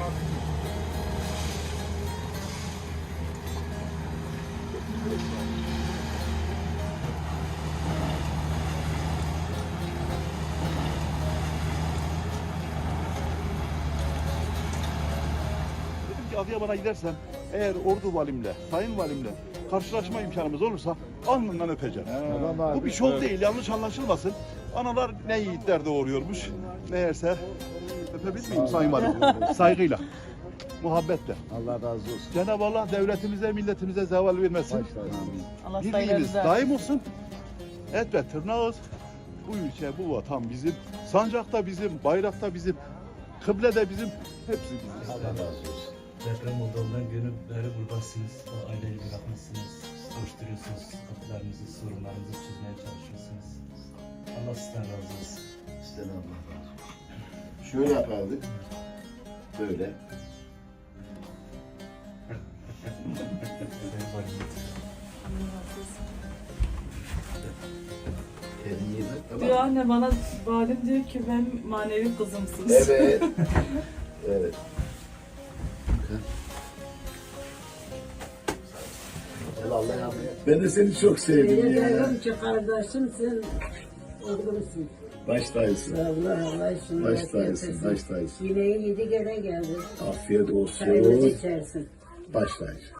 Dedim ki Adıyaman'a gidersem eğer ordu valimle, sayın valimle karşılaşma imkanımız olursa alnından öpeceğim. Bu bir şov evet. değil yanlış anlaşılmasın. Analar ne yiğitler doğuruyormuş. Meğerse öpebilir miyim Sayın Valim? Saygıyla, muhabbetle. Allah razı olsun. Cenab-ı Allah devletimize, milletimize zeval vermesin. Başlar. Allah Birliğimiz daim olsun. Et ve tırnağız. Bu ülke, bu vatan bizim. Sancak da bizim, bayrak da bizim. Kıble de bizim. Hepsi bizim. Allah razı olsun. Deprem olduğundan günü beri buradasınız. O aileyi bırakmışsınız. Koşturuyorsunuz. Kapılarınızı, sorunlarınızı çözmeye çalışıyorsunuz. Allah sizden razı olsun. Sizden Allah razı olsun. Şöyle yapardık. Böyle. Elini yedi. Diyor Tamam. anne bana valim diyor ki ben manevi kızımsınız. Evet. evet. Gel Allah yardım et. Ben de seni çok sevdim ya. Biliyorum ki kardeşimsin, oğlumsun. Baş tacısın. Allah Allah işini Baş tacısın. Baş tacısın. Yine yedi gene geldi. Afiyet olsun. içersin. Baş tacı.